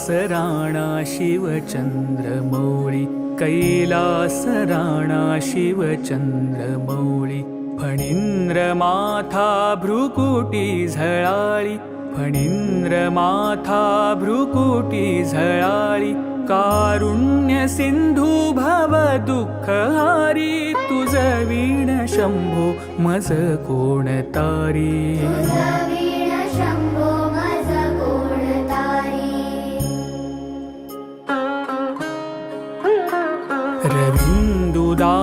कैलासराणा शिवचन्द्रमौळि कैलासराणा शिवचन्द्रमौळि राणा शिवचंद्रमौळी फणींद्र माथा भ्रुकुटी झळाळी फणींद्र माथा भ्रुकुटी झळाळी कारुण्य सिंधू भव दुःखहारी तुझ वीण शंभो मज कोणतारी रविन्दुदावानल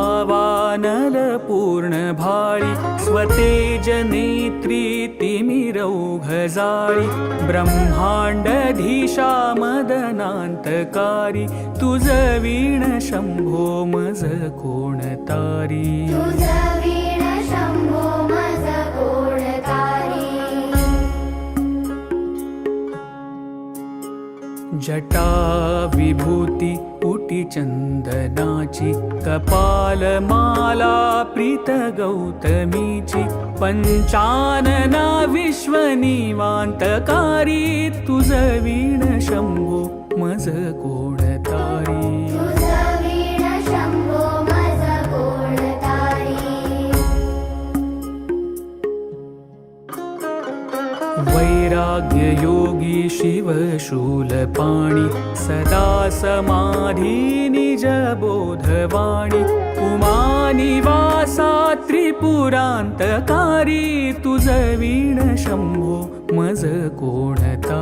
पूर्णभाळि स्वतेज नेत्री तिमिरौघजाळि ब्रह्माण्डधीशा मदनान्तकारी तुझ वीण शम्भो मज कोणतारी। तुझ वीण शंभो मज कोणतारी। जटा विभूती उटी चंदनाची कपालमाला प्रीत गौतमीची पंचानना विश्वनिवान्तकारी तुझ वीण शंभो मज कोणतारी. तुझ वीण शिव शूलपाणि सदा समाधी निज बोधवाणी उमानिवासा त्रिपुरान्तकारी तुझ वीण शंभो मज कोणता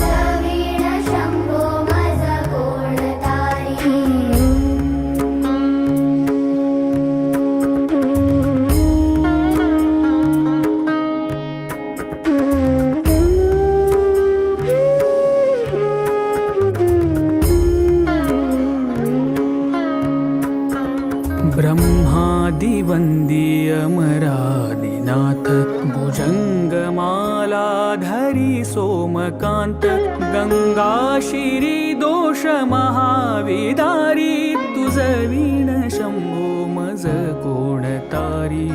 दोष महाविदारी तुझ वीण मज शंभो मज कोणतारी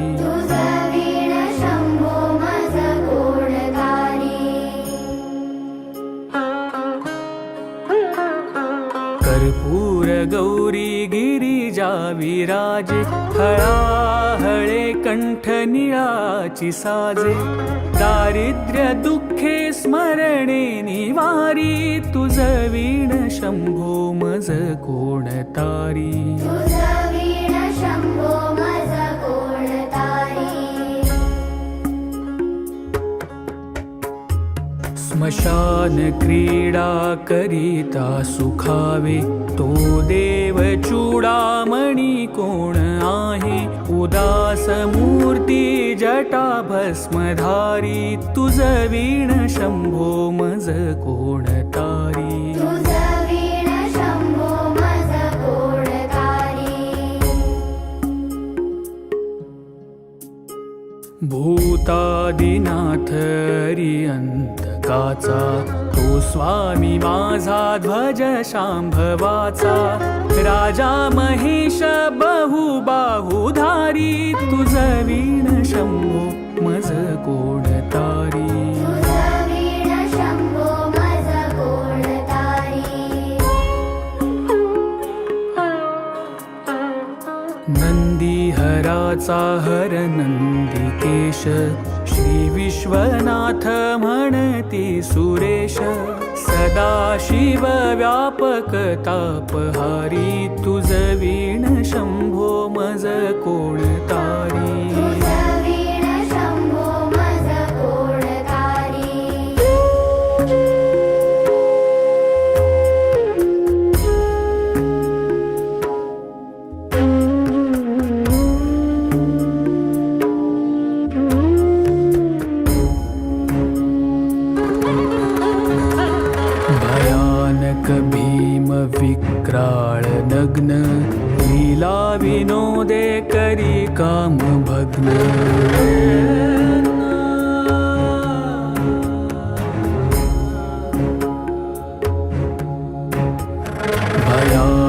कर्पूर गौरी गिरिजा विराजे हळाहळे कंठ निळाची साजे. दारिद्र्य दुःखे स्मरणे निवारी तुझ वीण शंभो मज मज कोणतारी स्मशान क्रीडा करिता सुखावे तो देव चूडामणी कोण आहे? उदास मूर्ती जटा भस्मधारी तुझ वीण शंभो मज कोणतारी. तुझ वीण तो स्वामी माझा ध्वज शांभवाचा. राजा महेश बहुबाहुधारी तुझ वीण शंभो मज कोणतारी कोणतारी नंदीहराचा हर नंदिकेश श्री विश्वनाथ म्हणती सुरेश सदा शिव व्यापक तापहारी तुझ वीण शंभो मज कोण तारी?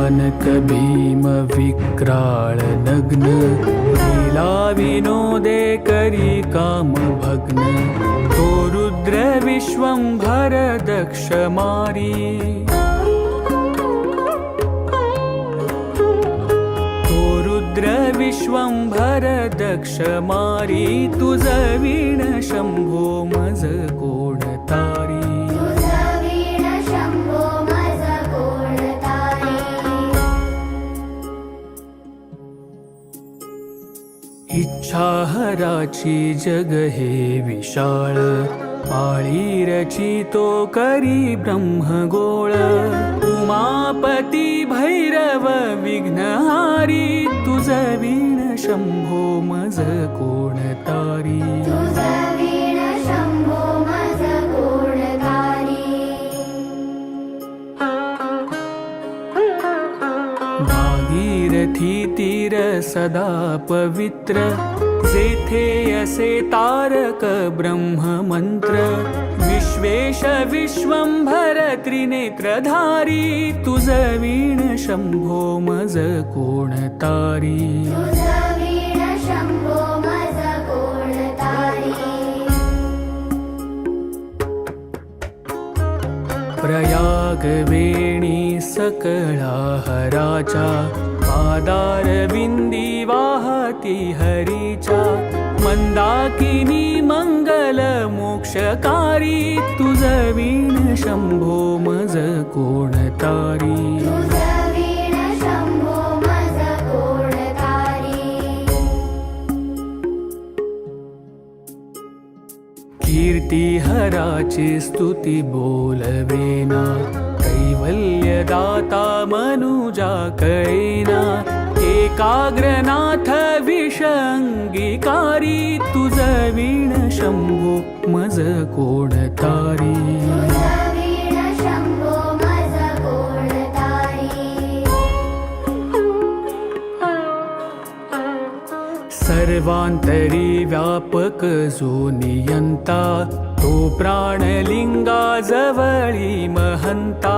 भयानक भीम विक्राळ नग्न लीला विनोदे करी काम भग्न। तो रुद्र विश्वंभर दक्ष मारी। तो रुद्र विश्वंभर दक्ष मारी तुझ वीण शंभो मज कोण इच्छाहराची जग हे विशाळ. पाळी रचितो करी ब्रह्मगोळ. उमापती भैरव विघ्नहारी. तुझ वीण शंभो मज कोण तारी भागीरथी तीर सदा पवित्र. जेथे असे तारक ब्रह्ममंत्र विश्वेश विश्वंभर त्रिनेत्रधारी तुझ वीण शंभो मज कोण तारी? सकळा हराचा पादार बिंदी वाहती हरीचा मंदाकिनी मंगल मोक्षकारी तुझ वीण शंभो मज कोण तारी? तुझं वीण शंभो मज कोण तारी? कीर्ती हराची स्तुती बोलवेना कैवल्यदाता मनुजा कळेना एकाग्रनाथ विषंगीकारी तुझ वीण शंभो मज कोण तारी तुझं वीण शंभो मज कोण तारी सर्वांतरी व्यापक जो नियंता तो प्राणलिंगा जवळी महंता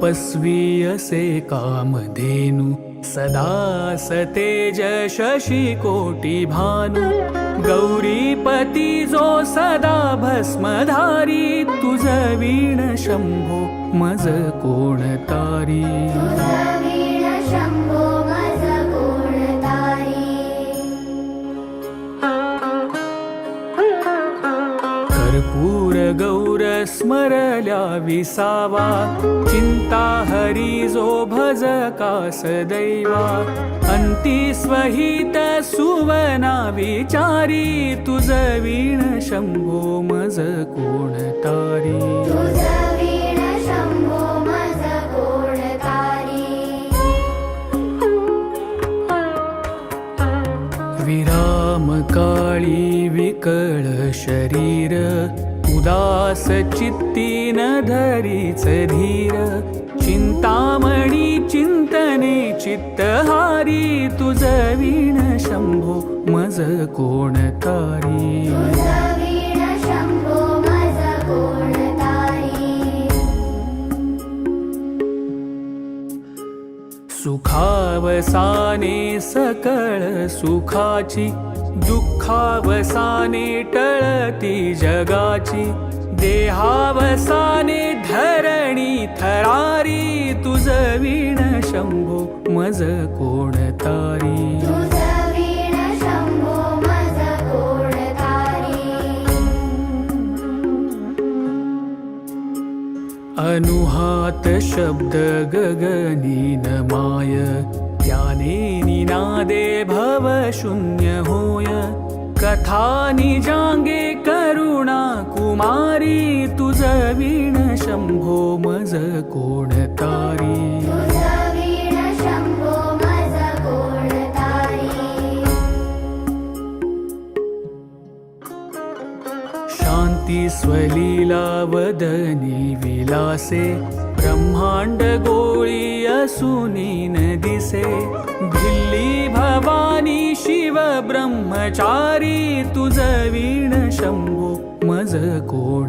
तपस्वी असे कामधेनु सदा सतेज शशी कोटी भानु। गौरीपती जो सदा भस्मधारी तुझ वीण शंभो मज कोण स्मरल्या विसावा. चिंता हरी जो भज कास दैवा. अंती स्वहित सुवना विचारी. तुझ वीण शंभो मज कोण तारी. तुझं वीण शंभो मज कोण तारी. विराम काळी विकळ शरीर. उदास चित्ती न धरीच धीर चिंतामणी चिंतने चित्तहारी तुझ वीण शंभो मज कोण तारी? सुखावसाने सकळ सुखाची दुःखावसाने टळती जगाची देहावसाने धरणी थरारी तुझ वीण शंभो मज कोण तारी? तुझं वीण शंभो मज कोण तारी? अनुहात शब्द गगनीन माय त्याने निनादे भव शून्य होय कथा निजांगे करुणा कुमारी तुझ वीण शंभो मज कोण तारी तुझ वीण शंभो मज कोण तारी? शांती स्वलीला वदनी विलासे ब्रह्मांड गोळी सुनीन न दिसे भिल्ली भवानी शिव ब्रह्मचारी तुझ वीण शंभू मज कोण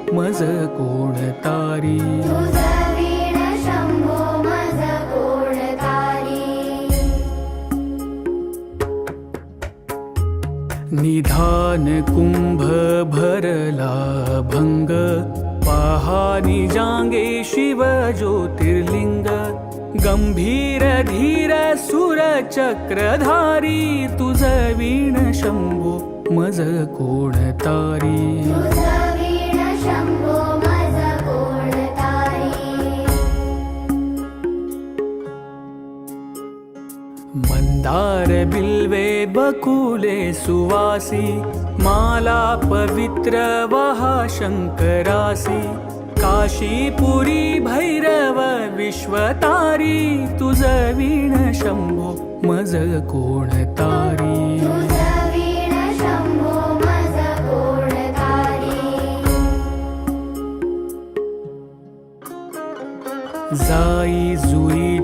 मज कोण तारी? निधान कुंभ भरला भंग पहानी जांगे शिव ज्योतिर्लिंग गंभीर धीर सुर चक्रधारी तुझ वीण शंभो मज कोण तारी? मंदार बिल्वे बकुले सुवासी माला पवित्र वहा शंकरासी काशीपुरी भैरव विश्वतारी तुझ वीण शंभो मज कोण तारी? तुझ वीण शंभो मज कोण तारी? जाई जुई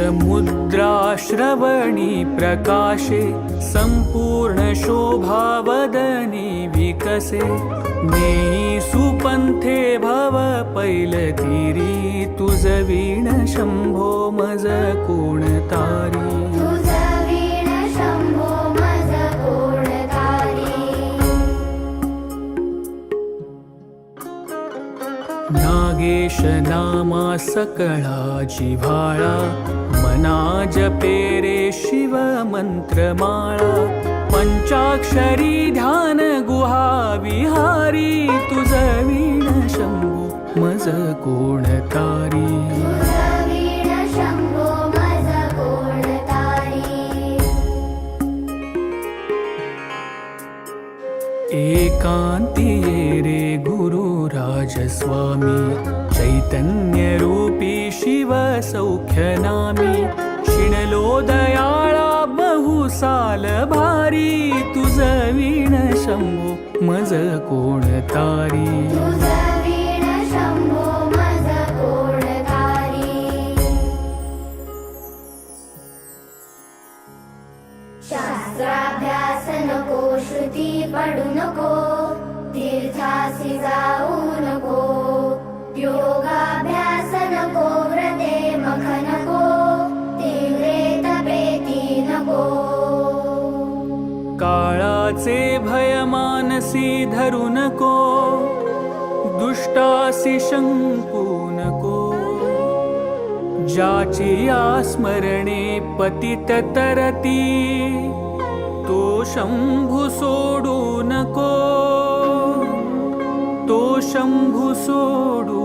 अलक्ष मुद्रा श्रवणी प्रकाशे संपूर्ण शोभा वदनी विकसे। नेई सुपंथे भव पैलतीरी तुझ वीण शंभो मज कोण तारी। तुझ वीण शंभो मज कोण तारी। नागेश नामा सकळा जिव्हाळा मना जपे रे शिव मंत्रमाळा पंचाक्षरी ध्यान गुहा विहारी तुझ वीण शंभो मज कोण तारी? एकांती रे गुरु राजस्वामी चैतन्य शिव सौख्य नामी शिणलो दयाळा बहुसाल भारी तुझ वीण शंभो मज कोण तारी? शास्त्राभ्यास नको श्रुती पडू नको तीर्थासी जाऊ नको योगा मनसी धरू नको दुष्टासी शंकू नको. ज्याची स्मरणे पतित तरती तो शंभू सोडू नको. तो शंभू सोडू